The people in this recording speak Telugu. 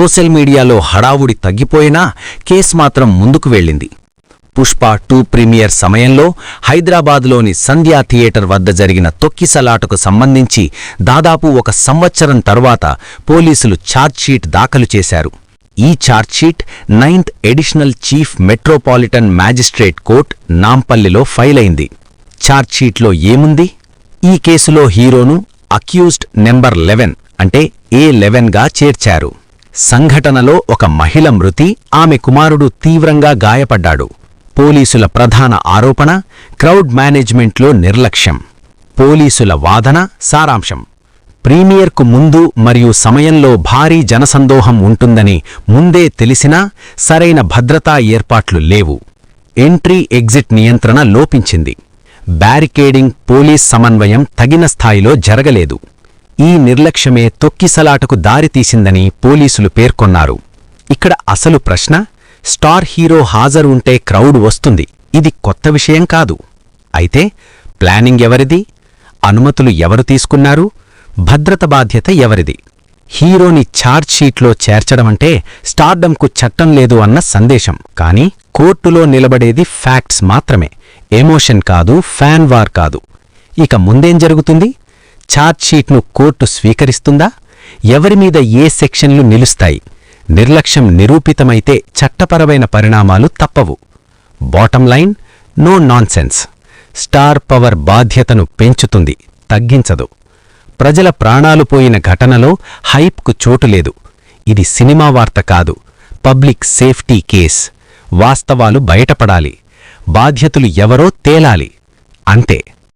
సోషల్ మీడియాలో హడావుడి తగ్గిపోయినా కేస్ మాత్రం ముందుకు వెళ్ళింది. పుష్ప టూ ప్రీమియర్ సమయంలో హైదరాబాద్లోని సంధ్యా థియేటర్ వద్ద జరిగిన తొక్కిసలాటకు సంబంధించి దాదాపు ఒక సంవత్సరం తర్వాత పోలీసులు ఛార్జ్షీట్ దాఖలు చేశారు. ఈ chargesheet ninth additional chief metropolitan magistrate court నాంపల్లిలో file అయింది ఛార్జ్షీట్లో ఏముంది? ఈ కేసులో హీరోను అక్యూజ్డ్ నెంబర్ లెవెన్ అంటే ఏ లెవెన్గా చేర్చారు? సంఘటనలో ఒక మహిళ మృతి ఆమె కుమారుడు తీవ్రంగా గాయపడ్డాడు. పోలీసుల ప్రధాన ఆరోపణ క్రౌడ్ మేనేజ్మెంట్లో నిర్లక్ష్యం. పోలీసుల వాదన సారాంశం. ప్రీమియర్కు ముందు మరియు సమయంలో భారీ జనసందోహం ఉంటుందని ముందే తెలిసినా సరైన భద్రతా ఏర్పాట్లు లేవు. ఎంట్రీ ఎగ్జిట్ నియంత్రణ లోపించింది. బ్యారికేడింగ్ పోలీస్ సమన్వయం తగిన స్థాయిలో జరగలేదు. ఈ నిర్లక్ష్యమే తొక్కిసలాటకు దారితీసిందని పోలీసులు పేర్కొన్నారు. ఇక్కడ అసలు ప్రశ్న స్టార్ హీరో హాజరు ఉంటే క్రౌడ్ వస్తుంది. ఇది కొత్త విషయం కాదు. అయితే ప్లానింగ్ ఎవరిది? అనుమతులు ఎవరు తీసుకున్నారు? భద్రత బాధ్యత ఎవరిది? హీరోని ఛార్జ్షీట్లో చేర్చడమంటే స్టార్డంకు చట్టం లేదు అన్న సందేశం. కానీ కోర్టులో నిలబడేది ఫ్యాక్ట్స్ మాత్రమే. ఎమోషన్ కాదు ఫ్యాన్ వార్ కాదు. ఇక ముందేం జరుగుతుంది? ఛార్జ్షీట్ను కోర్టు స్వీకరిస్తుందా? ఎవరిమీద ఏ సెక్షన్లు నిలుస్తాయి? నిర్లక్ష్యం నిరూపితమైతే చట్టపరమైన పరిణామాలు తప్పవు. Bottom line no nonsense. Star power బాధ్యతను పెంచుతుంది తగ్గించదు. ప్రజల ప్రాణాలు పోయిన ఘటనలో హైప్కు చోటులేదు ఇది సినిమా వార్త కాదు పబ్లిక్ సేఫ్టీ కేస్. వాస్తవాలు బయటపడాలి. బాధ్యతలు ఎవరో తేలాలి. అంతే.